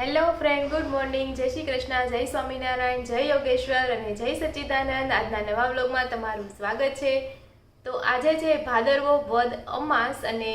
Hello friend, good morning. જય શ્રી કૃષ્ણ, જય સ્વામિનારાયણ, જય યોગેશ્વર અને જય સચ્ચિદાનંદ. આજના નવા વ્લોગમાં તમારું સ્વાગત છે. તો આજે છે ભાદરવો વદ અમાસ અને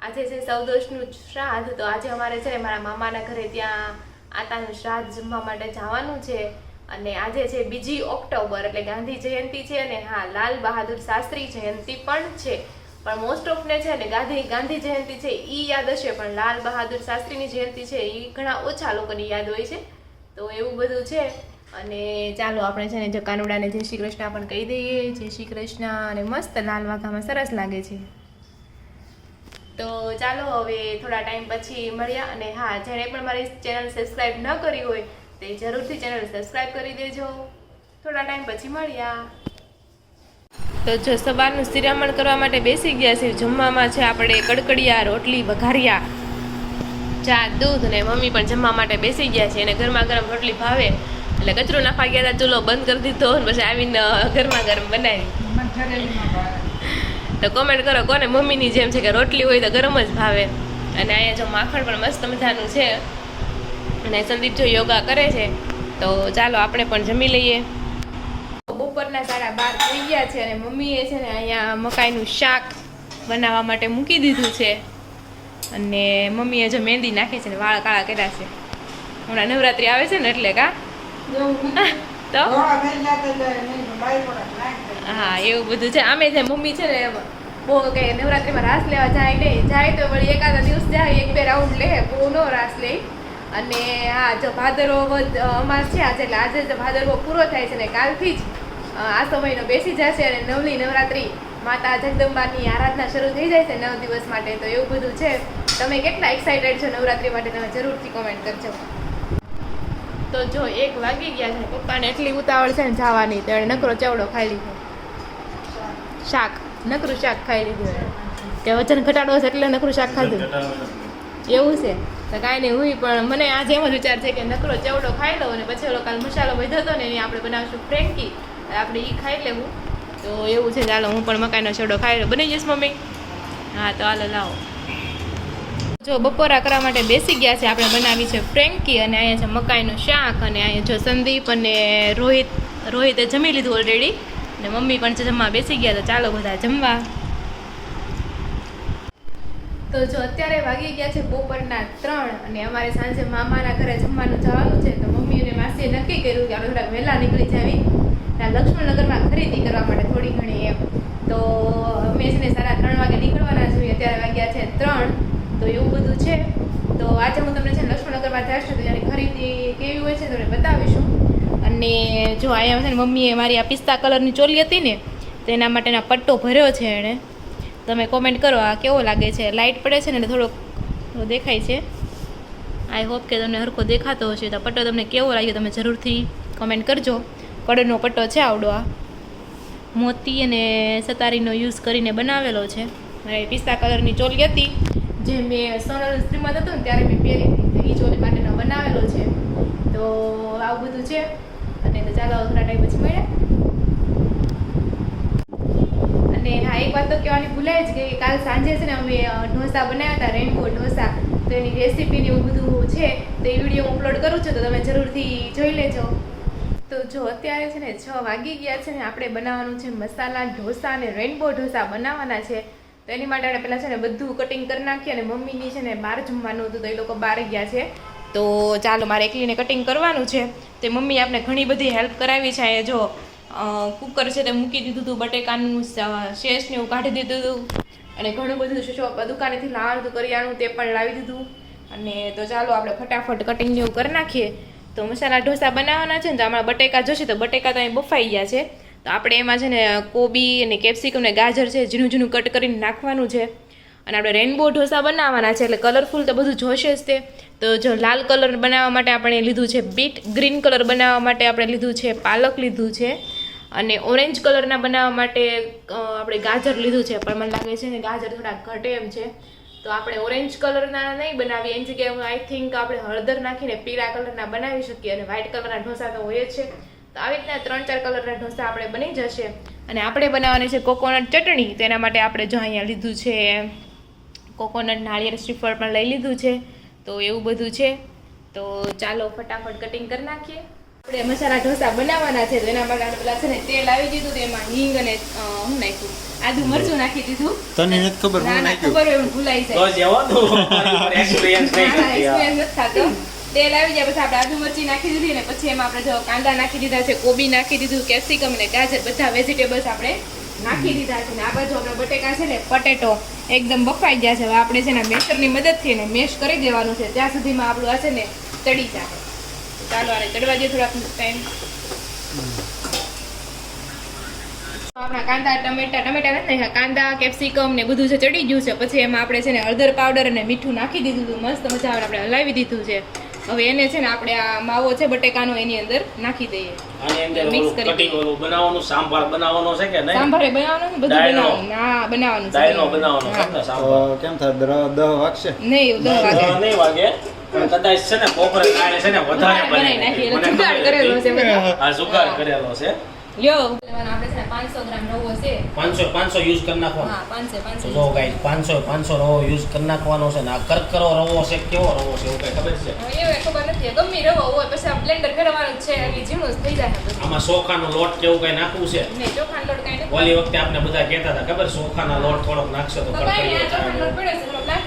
આજે છે સૌદોષનું શ્રાદ્ધ. તો આજે અમારે છે ને મારા મામાના ઘરે ત્યાં આતાનું શ્રાદ્ધ જમવા માટે જવાનું છે. અને આજે છે બીજી ઓક્ટોબર, એટલે ગાંધી જયંતિ છે અને હા, લાલ બહાદુર શાસ્ત્રી જયંતિ પણ છે. પણ મોસ્ટ ઓફ ને છે ને ગાંધી ગાંધી જયંતિ છે એ યાદ હશે, પણ લાલ બહાદુર શાસ્ત્રીની જયંતિ છે એ ઘણા ઓછા લોકોની યાદ હોય છે. તો એવું બધું છે. અને ચાલો આપણે છે ને જો કાનુડાને જય શ્રી કૃષ્ણ પણ કહી દઈએ, જય શ્રી કૃષ્ણ અને મસ્ત લાલ વાઘામાં સરસ લાગે છે. તો ચાલો હવે થોડા ટાઈમ પછી મળ્યા અને હા, જેણે પણ મારી ચેનલ સબસ્ક્રાઈબ ન કરી હોય, તે જરૂરથી ચેનલ સબસ્ક્રાઈબ કરી દેજો. થોડા ટાઈમ પછી મળ્યા. તો જો સવારનું સિરામણ કરવા માટે બેસી ગયા છે જમવામાં છે આપણે કડકડિયા, રોટલી, વઘારિયા, ચા, દૂધ ને મમ્મી પણ જમવા માટે બેસી ગયા છે. અને ગરમા ગરમ રોટલી ભાવે. એટલે કચરો નાખવા ગયા હતા, ચૂલો બંધ કરી દીધો અને પછી આવીને ગરમા ગરમ બનાવી. તો કોમેન્ટ કરો કોને મમ્મીની જેમ છે કે રોટલી હોય તો ગરમ જ ભાવે. અને અહીંયા જો માખણ પણ મસ્ત મજાનું છે. અને સંદીપ જો યોગા કરે છે, તો ચાલો આપણે પણ જમી લઈએ. બપોરના સાડા બાર થઈ ગયા છે અને મમ્મીએ છે ને અહીંયા મકાઈનું શાક બનાવવા માટે મૂકી દીધું છે. અને મમ્મીએ જો મહેંદી નાખી છે ને વાળ કાળા કર્યા છે. હમણાં નવરાત્રી આવે છે ને એટલે કા? તો? હા એવું બધું છે. આમે છે મમ્મી છે ને બહુ કે નવરાત્રીમાં રાસ લેવા જાય નહીં. જાય તો વળી એકાદા દિવસ જાય એક બે રાઉન્ડ લે બહુ નો રાસ લે. અને હા જો ભાદરવો અમાસ છે આજે એટલે આજે જો ભાદરવો પૂરો થાય છે ને કાલથી જ આ સમયનો બેસી જશે અને નવલી નવરાત્રી માતા જગદંબાની આરાધના શરૂ થઈ જાય છે નવ દિવસ માટે. તો એવું બધું છે. તમે કેટલા એક્સાઇટેડ છો નવરાત્રી માટે તમે જરૂરથી કોમેન્ટ કરજો. તો જો એક વાગી ગયા છે. પપ્પાને એટલી ઉતાવળ છે ને જવાની તો એણે નકરો ચવડો ખાઈ લીધો. શાક. નકરું શાક ખાઈ લીધું કે વજન ઘટાડો છે એટલે નકરું શાક ખાધું. એવું છે. તો કાંઈ નહીં હું પણ મને આજે એમ જ વિચાર છે કે નકરો ચવડો ખાઈ લઉં અને પછી ઓલો કાલ મસાલો વધ્યો હતો ને એની આપણે બનાવશું ફ્રેન્કી. આપણે એ ખાઈ લેવું તો એવું છે, ચાલો હું પણ મકાઈનો છોડો ખાઈ લઉં. બની જઈશ, મમ્મી? હા, તો હાલો, લાવો. જો બપોરા કરવા માટે બેસી ગયા છે, આપણે બનાવી છે ફ્રેન્કી અને અહીંયા છે મકાઈનું શાક અને અહીંયા જો સંદીપ અને રોહિત, રોહિતે જમી લીધું ઓલરેડી અને મમ્મી પણ જમવા બેસી ગયા, તો ચાલો બધા જમવા. તો જો અત્યારે વાગી ગયા છે બપોરના ત્રણ અને અમારે સાંજે મામાના ઘરે જમવાનું જવાનું છે, તો મમ્મી અને માસીએ નક્કી કર્યું કે આપણે થોડાક વહેલા નીકળી જાવી. ત્યાં લક્ષ્મણનગરમાં ખરીદી કરવા માટે થોડી ઘણી એમ. તો અમે છે ને સાડા ત્રણ વાગે નીકળવાના જોઈએ અત્યારે વાગ્યા છે ત્રણ. તો એવું બધું છે. તો આજે હું તમને છે ને લક્ષ્મણનગરમાં જઈશ તો એની ખરીદી કેવી હોય છે તમને બતાવીશું. અને જો અહીંયા છે ને મમ્મીએ મારી આ પિસ્તા કલરની ચોલી હતી ને, તો એના માટેના પટ્ટો ભર્યો છે એણે. તમે કોમેન્ટ કરો, આ કેવો લાગે છે? લાઇટ પડે છે ને એટલે થોડોક દેખાય છે. આઈ હોપ કે તમને હરખો દેખાતો હશે. તો પટ્ટો તમને કેવો લાગ્યો તમે જરૂરથી કોમેન્ટ કરજો. કડરનો પટ્ટો છે આવડો આ. મોતી અને સતારીનો યુઝ કરીને બનાવેલો છે. મારે પિસ્તા કલરની ચોલી હતી. જે મેં સોનલ સ્ત્રીમાં હતું ને ત્યારે મેં પહેરી હતી. એ ચોલી માટેનો બનાવેલો છે. તો આવું બધું છે. અને તો ચાલો થોડા ટાઈમ પછી મળ્યા અને હા, એક વાત તો કહેવાની ભૂલાય જ કે કાલ સાંજે છે ને અમે ઢોસા બનાવ્યા હતા રેનબો ઢોસા. તો એની રેસીપીને એવું બધું છે. તો એ વીડિયો અપલોડ કરું છું. તો તમે જરૂરથી જોઈ લેજો. તો જો અત્યારે છે ને છ વાગી ગયા છે ને આપણે બનાવવાનું છે મસાલા, ઢોસા અને રેઇનબો ઢોસા બનાવવાના છે. તો એની માટે આપણે પહેલાં છે ને બધું કટિંગ કરી નાખીએ અને મમ્મીની છે ને બહાર જમવાનું હતું તો એ લોકો બહાર ગયા છે. તો ચાલો મારે એકલીને કટિંગ કરવાનું છે. તે મમ્મી આપણે ઘણી બધી હેલ્પ કરાવી છે. એ જો કુકર છે તે મૂકી દીધું હતું, બટેકાનું શેષને એવું કાઢી દીધું હતું. અને ઘણું બધું શોપ દુકાનેથી લાવવાનું હતું, કરિયાણું તે પણ લાવી દીધું. અને તો ચાલો આપણે ફટાફટ કટિંગ જેવું કરી નાખીએ. તો મસાલા ઢોસા બનાવવાના છે ને, તો હમણાં બટેકા જોશે તો બટેકા તો અહીં બફાઈ ગયા છે. તો આપણે એમાં છે ને, કોબી અને કેપ્સિકમ ને ગાજર છે, ઝીણું ઝીણું કટ કરીને નાખવાનું છે. અને આપણે રેનબો ઢોસા બનાવવાના છે, એટલે કલરફુલ તો બધું જોશે જ તે. તો જો લાલ કલર બનાવવા માટે આપણે લીધું છે બીટ ગ્રીન કલર બનાવવા માટે આપણે લીધું છે, પાલક લીધું છે. અને ઓરેન્જ કલરના બનાવવા માટે આપણે ગાજર લીધું છે, પણ મને લાગે છે ને, ગાજર થોડા ઘટે એમ છે. તો આપણે ઓરેન્જ કલરના નહીં બનાવીએ. એની જગ્યાએ આઈ થિંક આપણે હળદર નાખીને પીળા કલરના બનાવી શકીએ અને વ્હાઇટ કલરના ઢોસા તો હોય જ છે. તો આવી રીતના ત્રણ ચાર કલરના ઢોસા આપણે બની જશે. અને આપણે બનાવવાની છે કોકોનટ ચટણી. તેના માટે આપણે જો અહીંયા લીધું છે કોકોનટ નાળિયેર શ્રીફળ પણ લઈ લીધું છે. તો એવું બધું છે. તો ચાલો ફટાફટ કટિંગ કરી નાખીએ. આપણે મસાલા ઢોસા બનાવવાના છે. તો એના માટે આપણે પેલા છે ને તેલ આવી દીધું હતું, તેમાં હિંગ અને હું નાખ્યું. આદુ મરચું નાખી દીધું. તને નથી ખબર ના હું ના નાખ્યું. ખબર હોય એવું ભૂલાઈ જાય. તો જવા દો. એક્સપિરિયન્સ નહીં થતો. તેલ આવી જાય પછી આપણે આદુ મરચી નાખી દીધી ને પછી એમાં આપણે જો કાંદા નાખી દીધા છે કોબી નાખી દીધું કેપ્સિકમ ને ગાજર બધા વેજીટેબલ્સ આપણે નાખી દીધા છે. ને આ બાજુ આપણે બટેકા છે ને પટેટો એકદમ બફાઈ ગયા છે. હવે આપણે છે ને મેશરની મદદથી ને મેશ કરી દેવાનું છે. ત્યાં સુધીમાં આપણું આ છે ને ચડી જાય ચાલો આને ચડવા દઈએ થોડાક ટાઈમ આપણા કાંદા ટમેટા ટમેટા નથી કાંદા કેપ્સિકમ ને બધું છે ચડી ગયું છે પછી એમાં આપણે છે ને હળદર પાવડર અને મીઠું નાખી દીધું હતું મસ્ત મજા આવે આપણે હલાવી દીધું છે. હવે એને છે ને આપણે આ માવો છે બટેકાનો એની અંદર નાખી દઈએ. કરી બનાવવાનું સાંભાર બનાવવાનો છે કે નહીં? સાંભારે બનાવવાનું ને બધું દાળનો. બનાવવાનું. હા બનાવવાનું છે. બનાવવાનો છે હા. ને સાંભાર. તો કેમ થાય? દહ વાગશે? નહીં દસ વાગે. નહીં વાગે કદાચ છે ને બપોરે કાલે છે ને વધારે બનાવી નાખી એટલે જુગાડ કરેલો છે આ જુગાડ કરેલો છે. લ્યો. આપણે છે ને પાંચસો ગ્રામ રવો છે. પાંચસો પાંચસો યુઝ કરી નાખવાનો. હા પાંચસો પાંચસો તો જો ગાઈસ પાંચસો પાંચસો રવો યુઝ કરી નાખવાનો છે ને આ કરકરો રવો છે કેવો રવો છે એવું કઈ ખબર છે? હવે ખબર નથી. ગમે રવો હોય પછી આ બ્લેન્ડર ફેરવવાનું છે એટલે ઝીણું જ થઈ જાય આમાં ચોખાનો લોટ કેવું કઈ નાખવું છે? નહીં ચોખાનો લોટ કાંઈ નથી. ઓલી વખતે આપણે બધા કહેતા હતા ખબર? ચોખાના લોટ થોડોક નાખશો તો લોટ છે,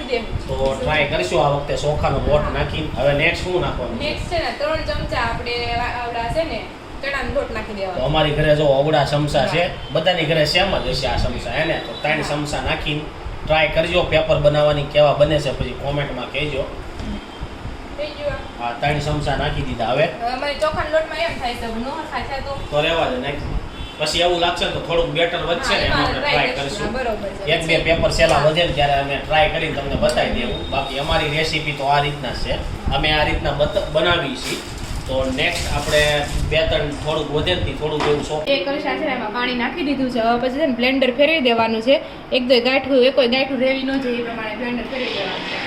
દેવું. તો ટ્રાય કરીશું આ વખતે ચોખાનો લોટ નાખી હવે નેક્સ્ટ શું નાખવાનું છે? છે ને ત્રણ ચમચા આપણે આવડા છે ને ચણાનો લોટ નાખી તો દેવાનો અમારી ઘરે જો અવડા સમસા છે બધાની ઘરે સેમ જ હશે આ સમસા હે ને? તો ત્રણ સમસા નાખીને ટ્રાય કરજો પેપર બનાવવાની કેવા બને છે પછી કોમેન્ટમાં કહેજો. હા ત્રણ સમસા નાખી દીધા હવે. હવે અમારે ચોખાના લોટમાં એમ થાય છે નો થાય છે તો તો રહેવા દે નાખી. પછી એવું લાગશે તો થોડુંક બેટર વધશે ને એમાં અમે ટ્રાય કરીશું. એક બે પેપર સેલા વધે ને ત્યારે અમે ટ્રાય કરીને તમને બતાવી દેવું. બાકી અમારી રેસીપી તો આ રીતના છે. અમે આ રીતના બત- બનાવી છીએ. તો નેક્સ્ટ આપણે બે ત્રણ થોડુંક વધે થોડુંક એવું સોંપ એ કરી સાથે એમાં પાણી નાખી દીધું છે. હવે પછી છે ને બ્લેન્ડર ફેરવી દેવાનું છે. એક દો ગાંઠું એક કોઈ ગાંઠું રેવી ન જોઈએ એ પ્રમાણે બ્લેન્ડર ફેરવી દેવાનું છે.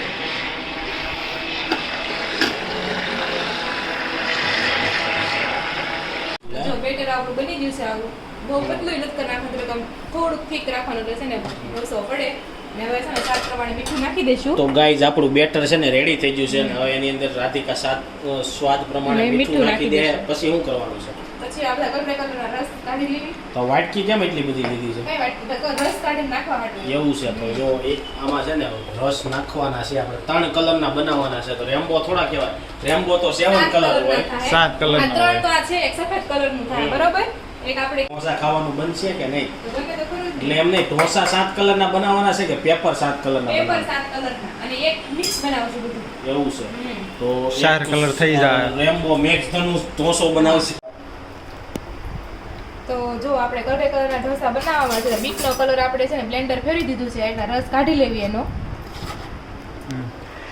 બેટર આપણું બની ગયું છે આવું બહુ પતલું નથી નાખવાનું થોડુંક થીક રાખવાનું રહેશે ને. ઢોસો પડે. ને હવે છે ને સ્વાદ પ્રમાણે મીઠું નાખી દઈશું. તો ગાઈઝ આપણું બેટર છે ને રેડી થઈ ગયું છે અને હવે એની અંદર રાધિકા સાત સ્વાદ પ્રમાણે મીઠું નાખી દે. પછી શું કરવાનું છે? પછી આપણે રસ કાઢી લેવી તો વાટકી કેમ એટલી બધી લીધી છે? રસ કાઢી નાખવા માટે એવું છે તો જો એ આમાં છે ને રસ નાખવાના છે આપણે. ત્રણ કલરના બનાવવાના છે તો રેમ્બો થોડા કહેવાય. રેમ્બો તો સેવન કલર હોય. સાત કલર ત્રણ હોય. તો આ છે એક સફેદ કલરનું થાય. બરોબર? એક આપણે ઢોસા ખાવાનું બનશે કે નહીં? તો ગમે તો ખરું જ એટલે એમ નહીં ઢોસા સાત કલરના બનાવવાના છે કે પેપર સાત કલરના પેપર બનાવવાના? સાત કલરના. અને એક મિક્સ બનાવશું બધું. એવું છે. તો ચાર કલર થઈ જાય. રેમ્બો મેક્સ ધનુ ઢોસો બનાવશે. તો જો આપણે કલર કલરના ઢોસા બનાવવામાં છે બીટનો કલર આપણે છે ને બ્લેન્ડર ફેરવી દીધું છે એટલે રસ કાઢી લેવી એનો. હમ.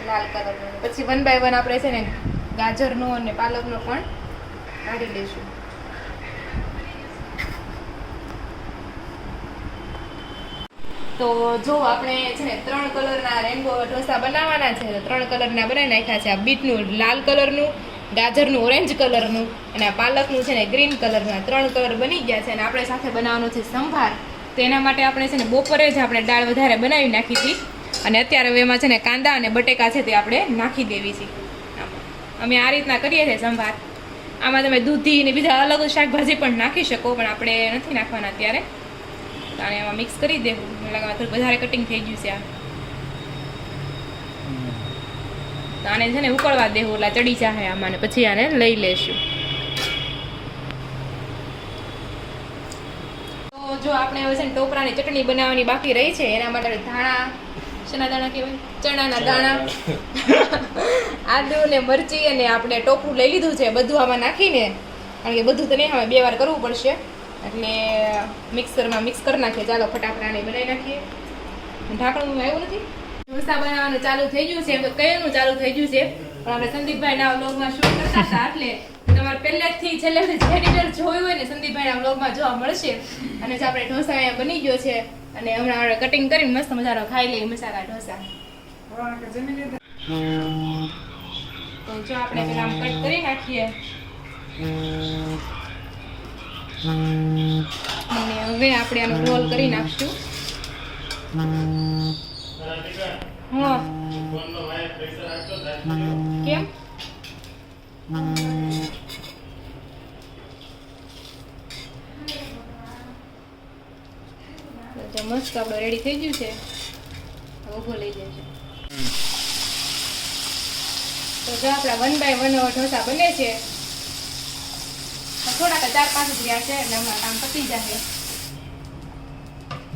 લાલ કલરનો. પછી વન બાય વન આપણે છે ને ગાજરનો અને પાલકનો પણ કાઢી લઈશું. તો જો આપણે છે ને ત્રણ કલરના રેનબો ઢોસા બનાવવાના છે, તો ત્રણ કલરના બનાવી નાખ્યા છે. આ બીટનું લાલ કલરનું, ગાજરનું ઓરેન્જ કલરનું, અને આ પાલકનું છે ને ગ્રીન કલરનું. ત્રણ કલર બની ગયા છે અને આપણે સાથે બનાવવાનો છે સંભાર. તો એના માટે આપણે છે ને બપોરે જ આપણે દાળ વધારે બનાવી નાખી હતી. અને અત્યારે હવે એમાં છે ને કાંદા અને બટેકા છે તે આપણે નાખી દેવી છે. અમે આ રીતના કરીએ છીએ સંભાર. આમાં તમે દૂધી ને બીજા અલગ શાકભાજી પણ નાખી શકો, પણ આપણે નથી નાખવાના અત્યારે. આને એમાં મિક્સ કરી દેવું. મને લાગે થોડું વધારે કટિંગ થઈ ગયું છે આ. આને છે ને ઉકળવા દેવું એટલે ચડી જાહે આમાં પછી આને લઈ લેશું. તો જો આપણે હવે છે ને ટોપરાની ચટણી બનાવવાની બાકી રહી છે એના માટે ધાણા શેના દાણા કહેવાય? ચણાના દાણા આદુ ને મરચી અને આપણે ટોપરું લઈ લીધું છે બધું આમાં નાખીને. કારણ કે બધું તો નહીં હવે બે વાર કરવું પડશે. એટલે મિક્સરમાં મિક્સ કરી નાખીએ. ચાલો ફટાકડાને બનાવી નાખીએ. ઢાંકણું આવ્યું નથી. ઢોસા બનાવવાનું ચાલુ થઈ ગયું છે. તો કયાનું ચાલુ થઈ ગયું છે. પણ આપણે સંદીપભાઈના વ્લોગમાં શૂટ કરતા હતા એટલે તમારે પહેલેથી છેલ્લે ડિટેલ જોયું હોય ને સંદીપભાઈના વ્લોગમાં જોવા મળશે. અને જે આપણે ઢોસા અહીંયા બની ગયો છે. અને હમણાં આપણે કટિંગ કરીને મસ્ત મજાનો ખાઈ લઈએ મસાલા ઢોસા. તો જો આપણે પેલા કટ કરી નાખીએ. અને હવે આપણે આનો રોલ કરી નાખશું. હા. મસ્ત આપણો રેડી થઈ ગયું છે. ઊભો લઈ જજો તો જો આપણા વન બાય વન ઢોસા બને છે. થોડાક ચાર પાંચ જ છે એટલે હમણાં કામ પતી જશે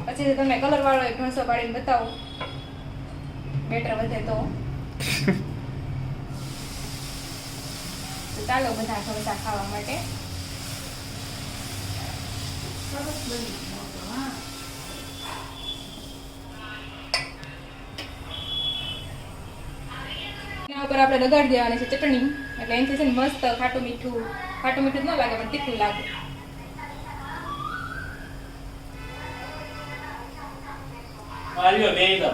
પછી તમે કલર વાળો ઢોસો પાડીને બતાવો. બેટર વધે તો. ચાલો બધા ઢોસા ખાવા માટે. એના ઉપર આપણે લગાડી દેવાની છે ચટણી. એટલે એનાથી છે ને મસ્ત ખાટું મીઠું ખાટું મીઠું જ ન લાગે પણ તીખું લાગે. તો.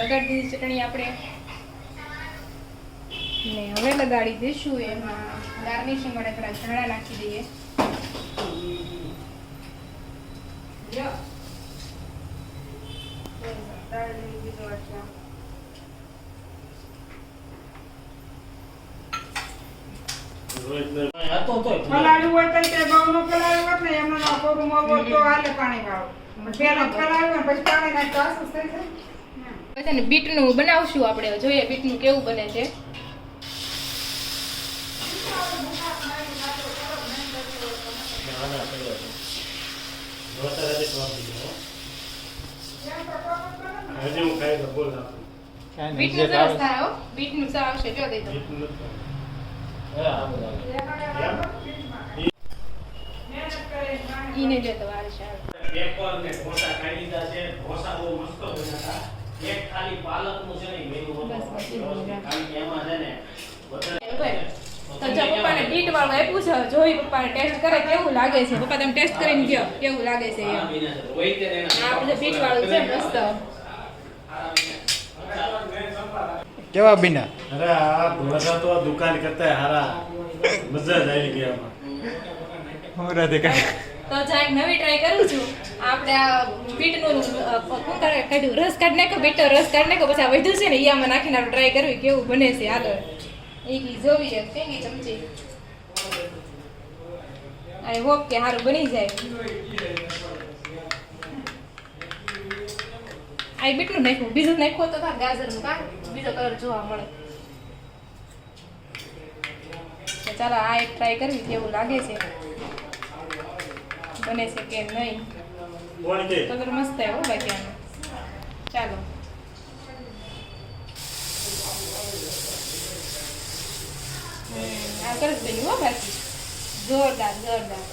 લગાડી દીધી ચટણી આપણે. ને હવે લગાડી દઈશું એમાં ગાર્નિશિંગ માટે થોડા ધાણા નાખી દઈએ. લ્યો. હતો તોય પલાળ્યું હોય તો નો પલાળ્યું હોત ને એમાં કોરું મોરું તો હાલે પાણી વાળું. પેલા પલાળ્યું હોય પછી પાણી નાખ આસુસ થઈ જાય. પછી ને બીટનું બનાવશું આપણે જોઈએ બીટનું કેવું બને છે. છે બીટનું સરસ થાય બીટનું સરસ આવશે જો દઈ દો ઈને જો તો વાર પેપર ને ઢોસા ખાઈ લીધા છે ઢોસા બહુ મસ્ત બન્યા એક ખાલી પાલકનું છે ને મેનુ હતું બસ, બસ, એ બધું ખાલી કે એમાં છે ને તો જો પપ્પાને બીટ વાળું આપ્યું છે જોઈ પપ્પાને ટેસ્ટ કરે કેવું લાગે છે પપ્પા તમે ટેસ્ટ કરીને ગયો કેવું લાગે છે આ એમ છે. રોહિત આ બધું બીટ વાળું છે મસ્ત કેવા બીના? અરે આ ઢોસા તો દુકાન કરતા હારા. મજા જ આવી ગઈ આમાં. હું રાધે કાંઈ તો જો નવી ટ્રાય કરું છું. આપણે આ બીટનું અ, શું કરે કાઢ્યું? રસ કાઢ નાખો બીટનો રસ કાઢ નાખો પછી આ વધ્યું છે ને ઈ આમાં નાખીને આપણે ટ્રાય કરવી કેવું બને છે આગળ એ કી જોવી એક કેવી ચમચી? આઈ હોપ કે સારું બની જાય. આ બીટનું નાખ્યું બીજું નાખ્યું તો થાય ગાજરનું કા બીજો કલર જોવા મળે. ચાલો આ એક ટ્રાય કરવી કેવું લાગે છે? બને છે કે નહીં? કલર મસ્ત આવ્યો બાકી આનો ચાલો. આ સરસ બન્યું હો બાકી જોરદાર જોરદાર.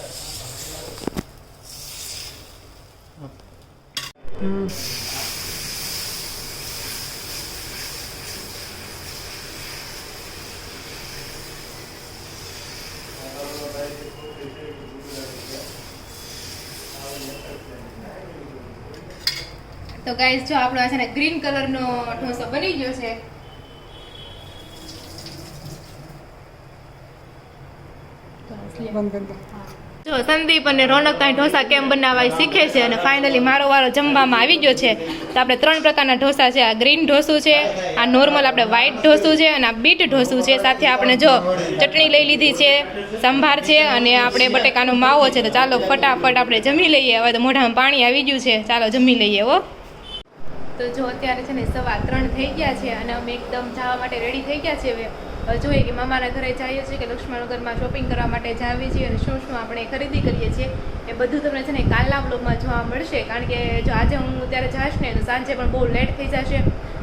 તો ગાઈસ જો આપણો છે ને ગ્રીન કલરનો ઢોસો બની ગયો છે. જો સંદીપ અને રોનક ત્યાં ઢોસા કેમ બનાવવા શીખે છે અને ફાઇનલી મારો વારો જમવામાં આવી ગયો છે. તો આપણે ત્રણ પ્રકારના ઢોસા છે. આ ગ્રીન ઢોસું છે આ નોર્મલ આપણે વ્હાઈટ ઢોસું છે અને આ બીટ ઢોસું છે. સાથે આપણે જો ચટણી લઈ લીધી છે સંભાર છે અને આપણે બટેકાનો માવો છે. તો ચાલો ફટાફટ આપણે જમી લઈએ. હવે તો મોઢામાં પાણી આવી ગયું છે. ચાલો જમી લઈએ હો. તો જો અત્યારે છે ને સવા ત્રણ થઈ ગયા છે અને અમે એકદમ જવા માટે રેડી થઈ ગયા છે હવે જોઈએ કે મામાના ઘરે જઈએ છીએ કે લક્ષ્મણનગરમાં શોપિંગ કરવા માટે જાવીએ છીએ અને શું શું આપણે ખરીદી કરીએ છીએ એ બધું તમને છે ને કાલના બ્લોગમાં જોવા મળશે. કારણ કે જો આજે હું ત્યારે જાશ ને તો સાંજે પણ બહુ લેટ થઈ જશે.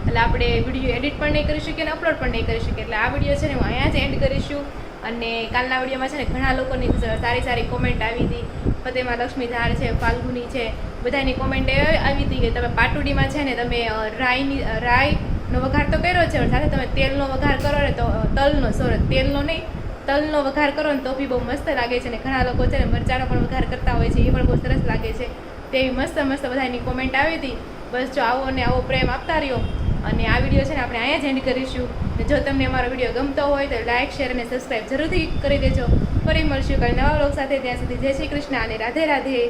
એટલે આપણે વીડિયો એડિટ પણ નહીં કરી શકીએ અને અપલોડ પણ નહીં કરી શકીએ. એટલે આ વીડિયો છે ને હું અહીંયા જ એન્ડ કરીશું. અને કાલના વિડીયોમાં છે ને ઘણા લોકોની સારી સારી કોમેન્ટ આવી હતી. ફતેમાં લક્ષ્મીધાર છે, ફાલ્ગુની છે, બધાની કોમેન્ટ આવી હતી કે તમે પાટુડીમાં છે ને તમે રાઈની રાઈનો વઘાર તો કર્યો છે સાથે તમે તેલનો વઘાર કરો ને તો તલનો સોરી તેલનો નહીં, તલનો વઘાર કરો ને તો બી બહુ મસ્ત લાગે છે ને ઘણા લોકો છે ને મરચાંનો પણ વઘાર કરતા હોય છે, એ પણ બહુ સરસ લાગે છે. તેવી મસ્ત મસ્ત બધાની કોમેન્ટ આવી હતી. બસ જો આવો ને આવો પ્રેમ આપતા રહ્યો. અને આ વીડિયો છે ને આપણે અહીંયા જ એન્ડ કરીશું. જો તમને અમારો વીડિયો ગમતો હોય તો લાઇક શેર અને સબસ્ક્રાઈબ જરૂરથી કરી દેજો. ફરી મળશું કાલે નવા બ્લોગ સાથે. ત્યાં સુધી જય શ્રી કૃષ્ણ અને રાધે રાધે.